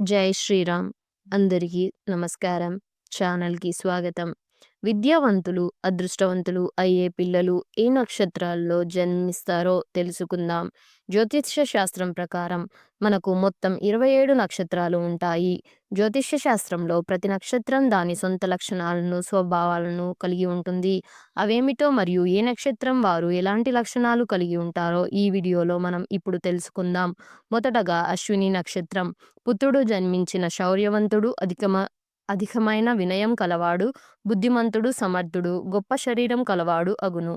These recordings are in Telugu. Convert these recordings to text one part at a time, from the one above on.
జై శ్రీరామ్. అందరికీ నమస్కారం. ఛానల్కి స్వాగతం. విద్యావంతులు అదృష్టవంతులు అయ్యే పిల్లలు ఏ నక్షత్రాల్లో జన్మిస్తారో తెలుసుకుందాం. జ్యోతిష్య శాస్త్రం ప్రకారం మనకు మొత్తం ఇరవై ఏడు నక్షత్రాలు ఉంటాయి. జ్యోతిష్య శాస్త్రంలో ప్రతి నక్షత్రం దాని సొంత లక్షణాలను స్వభావాలను కలిగి ఉంటుంది. అవేమిటో మరియు ఏ నక్షత్రం వారు ఎలాంటి లక్షణాలు కలిగి ఉంటారో ఈ వీడియోలో మనం ఇప్పుడు తెలుసుకుందాం. మొదటగా అశ్విని నక్షత్రం. పుత్రుడు జన్మించిన శౌర్యవంతుడు అధికమ అధికమైన వినయం కలవాడు బుద్ధిమంతుడు సమర్థుడు గొప్ప శరీరం కలవాడు అగును.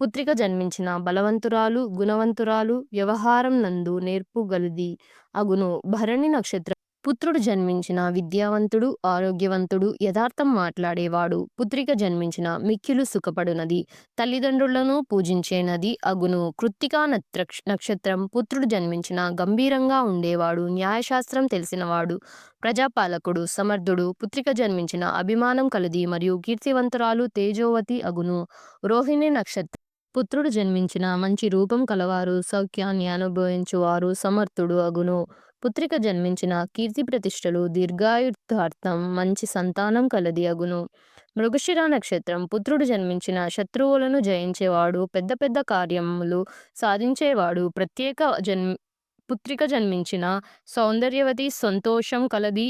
పుత్రిక జన్మించిన బలవంతురాలు గుణవంతురాలు వ్యవహారం నందు నేర్పుగలది అగును. భరణి నక్షత్రం పుత్రుడు జన్మించిన విద్యావంతుడు ఆరోగ్యవంతుడు యథార్థం మాట్లాడేవాడు. పుత్రిక జన్మించిన మిక్కిలు సుఖపడునది తల్లిదండ్రులను పూజించేనది అగును. కృత్తికా నక్షత్రం. పుత్రుడు జన్మించిన గంభీరంగా ఉండేవాడు. న్యాయశాస్త్రం తెలిసినవాడు. ప్రజాపాలకుడు సమర్థుడు. పుత్రిక జన్మించిన అభిమానం కలది మరియు కీర్తివంతురాలు తేజోవతి అగును. రోహిణి నక్షత్రం పుత్రుడు జన్మించిన మంచి రూపం కలవారు. సౌఖ్యాన్ని అనుభవించువారు. సమర్థుడు అగును. పుత్రిక జన్మించిన కీర్తి ప్రతిష్టలు దీర్ఘాయుర్థార్థం మంచి సంతానం కలది అగును. మృగశిర నక్షత్రం పుత్రుడు జన్మించిన శత్రువులను జయించేవాడు పెద్ద పెద్ద కార్యములు సాధించేవాడు ప్రత్యేక జన్ పుత్రిక జన్మించిన సౌందర్యవతి సంతోషం కలది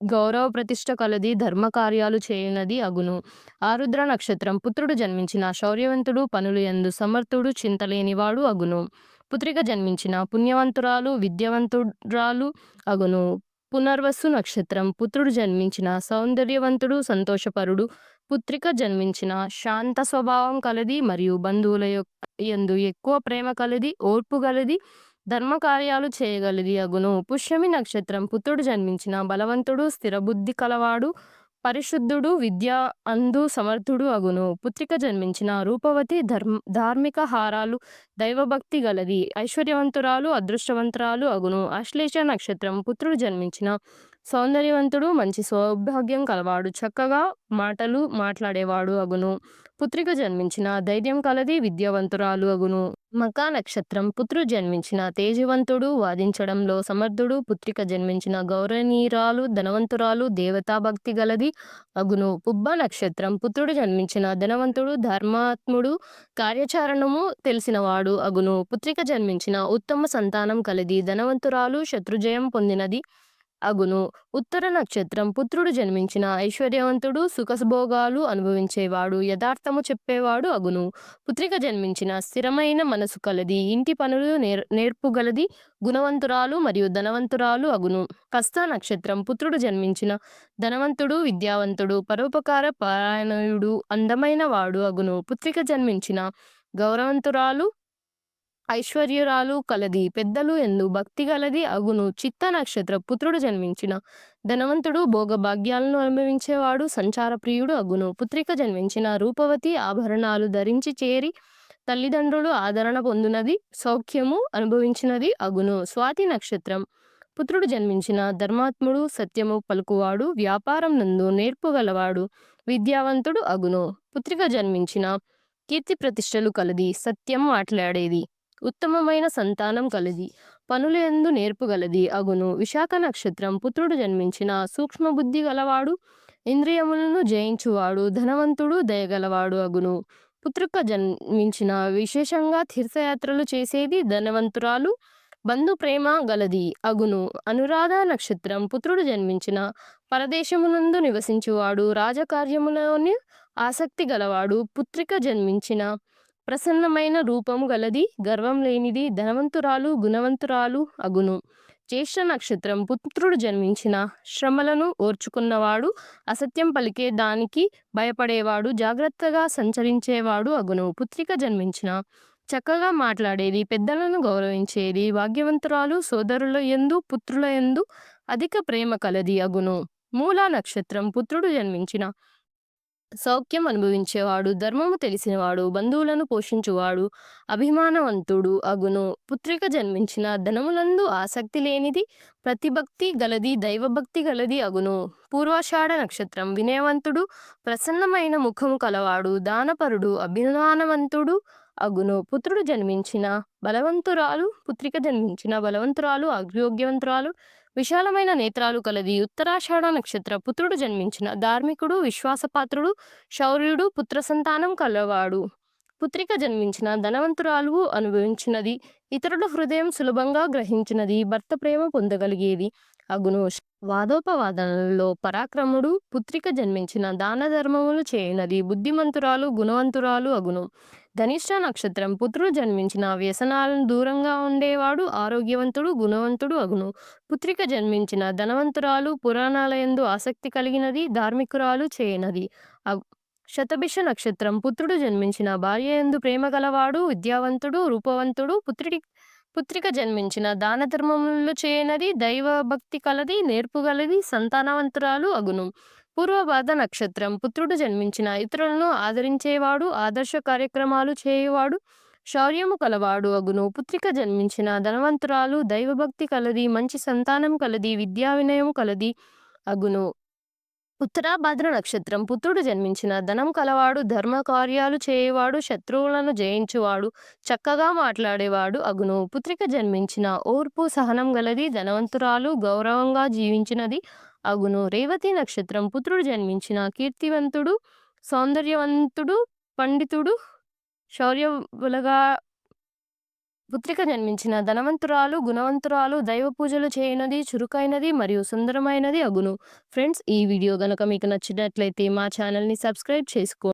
గౌరవ ప్రతిష్ట కలది ధర్మ కార్యాలు చేయనది అగును. ఆరుద్ర నక్షత్రం పుత్రుడు జన్మించిన శౌర్యవంతుడు పనులు ఎందు సమర్థుడు చింతలేనివాడు అగును. పుత్రిక జన్మించిన పుణ్యవంతురాలు విద్యావంతురాలు అగును. పునర్వసు నక్షత్రం. పుత్రుడు జన్మించిన సౌందర్యవంతుడు సంతోషపరుడు. పుత్రిక జన్మించిన శాంత స్వభావం కలది మరియు బంధువుల ఎందు ఎక్కువ ప్రేమ కలది ఓర్పు కలది ధర్మ కార్యాలు చేయగలది అగును. పుష్యమి నక్షత్రం. పుత్రుడు జన్మించిన బలవంతుడు స్థిరబుద్ధి కలవాడు. పరిశుద్ధుడు విద్య అందు సమర్థుడు అగును. పుత్రిక జన్మించిన రూపవతి ధర్మ ధార్మిక హారాలు దైవభక్తి గలది. ఐశ్వర్యవంతురాలు అదృష్టవంతురాలు అగును. అశ్లేష నక్షత్రం పుత్రుడు జన్మించిన సౌందర్యవంతుడు మంచి సౌభాగ్యం కలవాడు. చక్కగా మాటలు మాట్లాడేవాడు అగును. పుత్రిక జన్మించిన ధైర్యం కలది విద్యావంతురాలు అగును. మకా నక్షత్రం పుత్రుడు జన్మించిన తేజవంతుడు వాదించడంలో సమర్థుడు పుత్రిక జన్మించిన గౌరవనీయురాలు ధనవంతురాలు దేవతాభక్తి గలది అగును. పుబ్బ నక్షత్రం పుత్రుడు జన్మించిన ధనవంతుడు ధర్మాత్ముడు కార్యాచరణము తెలిసినవాడు అగును. పుత్రిక జన్మించిన ఉత్తమ సంతానం కలది ధనవంతురాలు శత్రుజయం పొందినది అగును. ఉత్తర నక్షత్రం పుత్రుడు జన్మించిన ఐశ్వర్యవంతుడు సుఖభోగాలు అనుభవించేవాడు యథార్థము చెప్పేవాడు అగును. పుత్రిక జన్మించిన స్థిరమైన మనసు కలది ఇంటి పనులు నేర్ నేర్పుగలది గుణవంతురాలు మరియు ధనవంతురాలు అగును. కస్త నక్షత్రం పుత్రుడు జన్మించిన ధనవంతుడు విద్యావంతుడు పరోపకార పారాయణయుడు అందమైన వాడు అగును. పుత్రిక జన్మించిన గౌరవంతురాలు ఐశ్వర్యురాలు కలది పెద్దలు ఎందు భక్తి గలది అగును. చిత్త నక్షత్ర పుత్రుడు జన్మించిన. ధనవంతుడు భోగభాగ్యాలను అనుభవించేవాడు సంచార ప్రియుడు అగును. పుత్రిక జన్మించిన రూపవతి ఆభరణాలు ధరించి చేరి తల్లిదండ్రులు ఆదరణ పొందినది సౌఖ్యము అనుభవించినది అగును. స్వాతి నక్షత్రం పుత్రుడు జన్మించిన ధర్మాత్ముడు సత్యము పలుకువాడు వ్యాపారం నందు నేర్పుగలవాడు విద్యావంతుడు అగును. పుత్రిక జన్మించిన కీర్తి ప్రతిష్టలు కలది సత్యం మాట్లాడేది ఉత్తమమైన సంతానం కలది. పనులు ఎందు నేర్పుగలది అగును. విశాఖ నక్షత్రం పుత్రుడు జన్మించిన సూక్ష్మబుద్ధి గలవాడు ఇంద్రియములను జయించువాడు ధనవంతుడు దయగలవాడు అగును. పుత్రిక జన్మించిన విశేషంగా తీర్థయాత్రలు చేసేది ధనవంతురాలు బంధు ప్రేమ గలది. అగును. అనురాధ నక్షత్రం పుత్రుడు జన్మించిన పరదేశమునందు నివసించువాడు రాజకార్యములోని ఆసక్తి గలవాడు పుత్రిక జన్మించిన ప్రసన్నమైన రూపము గలది గర్వం లేనిది ధనవంతురాలు గుణవంతురాలు అగును. జ్యేష్ఠ నక్షత్రం పుత్రుడు జన్మించిన శ్రమలను ఓర్చుకున్నవాడు అసత్యం పలికే దానికి భయపడేవాడు జాగ్రత్తగా సంచరించేవాడు అగును. పుత్రిక జన్మించిన చక్కగా మాట్లాడేది పెద్దలను గౌరవించేది భాగ్యవంతురాలు సోదరుల ఎందు పుత్రుల ఎందు అధిక ప్రేమ కలది అగును. మూలా నక్షత్రం పుత్రుడు జన్మించిన సౌఖ్యం అనుభవించేవాడు ధర్మము తెలిసినవాడు బంధువులను పోషించువాడు అభిమానవంతుడు అగును. పుత్రిక జన్మించిన ధనములందు ఆసక్తి లేనిది ప్రతిభక్తి గలది దైవభక్తి గలది అగును. పూర్వాషాఢ నక్షత్రం వినయవంతుడు ప్రసన్నమైన ముఖము కలవాడు దానపరుడు అభిమానవంతుడు అగును పుత్రుడు జన్మించిన బలవంతురాలు పుత్రిక జన్మించిన బలవంతురాలు అగ్యోగ్యవంతురాలు విశాలమైన నేత్రాలు కలది ఉత్తరాషాఢ నక్షత్ర పుత్రుడు జన్మించిన ధార్మికుడు విశ్వాసపాత్రుడు శౌర్యుడు పుత్ర సంతానం కలవాడు. పుత్రిక జన్మించిన ధనవంతురాలు అనుభవించినది ఇతరుల హృదయం సులభంగా గ్రహించినది భర్త ప్రేమ పొందగలిగేది. అగును వాదోపవాదనలలో పరాక్రముడు పుత్రిక జన్మించిన దాన ధర్మములు చేయనది బుద్ధిమంతురాలు గుణవంతురాలు అగును. ధనిష్ట నక్షత్రం పుత్రుడు జన్మించిన వ్యసనాలను దూరంగా ఉండేవాడు ఆరోగ్యవంతుడు గుణవంతుడు అగును. పుత్రిక జన్మించిన ధనవంతురాలు పురాణాలయందు ఆసక్తి కలిగినది ధార్మికురాలు చేయనది. శతభిష నక్షత్రం పుత్రుడు జన్మించిన భార్య ఎందు ప్రేమ గలవాడు విద్యావంతుడు రూపవంతుడు పుత్రుడి పుత్రిక జన్మించిన దాన ధర్మములు చేయనది దైవ భక్తి కలది నేర్పు గలది సంతానవంతురాలు అగును. పూర్వభాద నక్షత్రం పుత్రుడు జన్మించిన ఇతరులను ఆదరించేవాడు ఆదర్శ కార్యక్రమాలు చేయువాడు శౌర్యము కలవాడు అగును. పుత్రిక జన్మించిన ధనవంతురాలు దైవభక్తి కలది మంచి సంతానం కలది విద్యా వినయం కలది అగును. ఉత్తరాభాద్ర నక్షత్రం పుత్రుడు జన్మించిన ధనం కలవాడు ధర్మ కార్యాలు చేయవాడు శత్రువులను జయించువాడు చక్కగా మాట్లాడేవాడు అగును. పుత్రిక జన్మించిన ఓర్పు సహనం గలది ధనవంతురాలు గౌరవంగా జీవించినది అగును రేవతి నక్షత్రం పుత్రుడు జన్మించిన కీర్తివంతుడు సౌందర్యవంతుడు పండితుడు శౌర్యములగా పుత్రిక జన్మించిన ధనవంతురాలు గుణవంతురాలు దైవ పూజలు చేయనది చురుకైనది మరియు సుందరమైనది అగును ఫ్రెండ్స్ ఈ వీడియో గనక మీకు నచ్చినట్లయితే మా ఛానల్ని సబ్స్క్రైబ్ చేసుకోండి